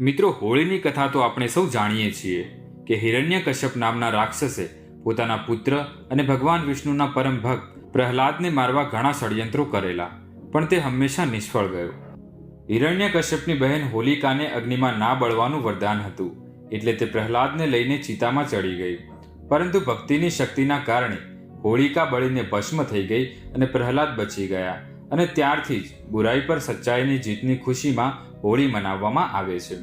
મિત્રો, હોળીની કથા તો આપણે સૌ જાણીએ છીએ કે હિરણ્યકશ્યપ નામના રાક્ષસે પોતાના પુત્ર અને ભગવાન વિષ્ણુના પરમ ભક્ત પ્રહલાદને મારવા ઘણા ષડયંત્રો કરેલા, પણ તે હંમેશા નિષ્ફળ ગયો. હિરણ્યકશ્યપની બહેન હોલિકાને અગ્નિમાં ના બળવાનું વરદાન હતું, એટલે તે પ્રહલાદને લઈને ચિતામાં ચડી ગઈ પરંતુ ભક્તિની શક્તિના કારણે હોળિકા બળીને ભસ્મ થઈ ગઈ અને પ્રહલાદ બચી ગયા. અને ત્યારથી જ બુરાઈ પર સચ્ચાઈની જીતની ખુશીમાં હોળી મનાવવામાં આવે છે.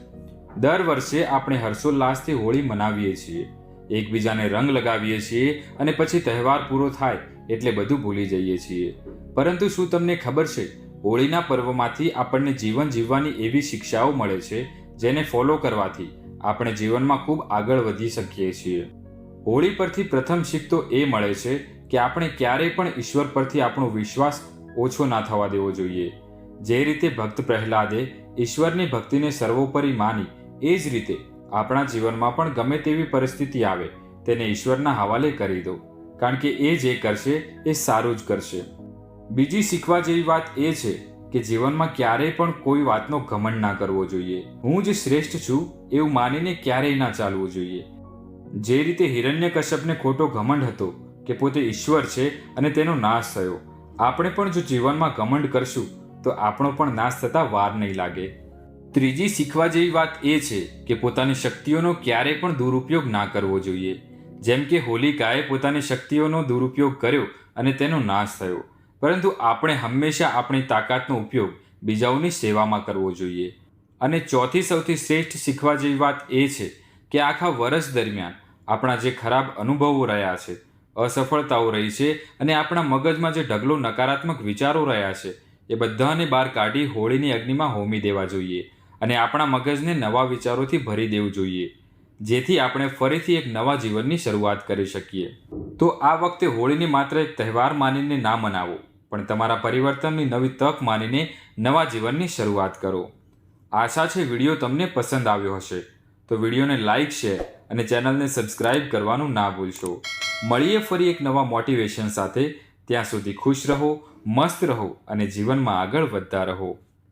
દર વર્ષે આપણે હર્ષોલ્લાસથી હોળી મનાવીએ છીએ. એકબીજાને રંગ લગાવીએ છીએ અને પછી તહેવાર પૂરો થાય એટલે બધું ભૂલી જઈએ છીએ. પરંતુ શું તમને ખબર છે, હોળીના પર્વમાંથી આપણને જીવન જીવવાની એવી શિક્ષાઓ મળે છે, જેને ફોલો કરવાથી આપણે જીવનમાં ખૂબ આગળ વધી શકીએ છીએ? હોળી પરથી પ્રથમ શીખ તો એ મળે છે કે આપણે ક્યારેય પણ ઈશ્વર પરથી આપણો વિશ્વાસ ઓછો ના થવા દેવો જોઈએ. જે રીતે ભક્ત પ્રહલાદે ઈશ્વરની ભક્તિને સર્વોપરી માની, એ જ રીતે આપણા જીવનમાં પણ ગમે તેવી પરિસ્થિતિ આવે, તેને ઈશ્વરના હવાલે કરી દો, કારણ કે એ જે કરશે, એ સારું જ કરશે. બીજી શીખવા જેવી વાત એ છે કે જીવનમાં ક્યારેય પણ કોઈ વાતનો ઘમંડ ના કરવો જોઈએ. હું જ શ્રેષ્ઠ છું, એવું માનીને ક્યારેય ના ચાલવું જોઈએ. જે રીતે હિરણ્ય કશ્યપને ખોટો ઘમંડ હતો કે પોતે ઈશ્વર છે અને તેનો નાશ થયો આપણે પણ જો જીવનમાં ઘમંડ કરશું, તો આપણો પણ નાશ થતા વાર નહીં લાગે. ત્રીજી શીખવા જેવી વાત એ છે કે પોતાની શક્તિઓનો ક્યારેય પણ દુરુપયોગ ના કરવો જોઈએ. જેમ કે હોલિકાએ પોતાની શક્તિઓનો દુરુપયોગ કર્યો અને તેનો નાશ થયો. પરંતુ આપણે હંમેશા આપણી તાકાતનો ઉપયોગ બીજાઓની સેવામાં કરવો જોઈએ. અને ચોથી સૌથી શ્રેષ્ઠ શીખવા જેવી વાત એ છે કે આખા વર્ષ દરમિયાન આપણા જે ખરાબ અનુભવો રહ્યા છે અસફળતાઓ રહી છે અને આપણા મગજમાં જે ઢગલો નકારાત્મક વિચારો રહ્યા છે, એ બધાને બહાર કાઢી હોળીની અગ્નિમાં હોમી દેવા જોઈએ અને આપણા મગજને નવા વિચારોથી ભરી દેવું જોઈએ, જેથી આપણે ફરીથી એક નવા જીવનની શરૂઆત કરી શકીએ. તો આ વખતે હોળીને માત્ર એક તહેવાર માનીને ના મનાવો, પણ તમારા પરિવર્તનની નવી તક માનીને નવા જીવનની શરૂઆત કરો. આશા છે વીડિયો તમને પસંદ આવ્યો હશે. તો વિડીયોને લાઇક શેર અને ચેનલને સબસ્ક્રાઇબ કરવાનું ના ભૂલશો. મળીએ ફરી એક નવા મોટિવેશન સાથે. ત્યાં સુધી ખુશ રહો, મસ્ત રહો અને જીવનમાં આગળ વધતા રહો.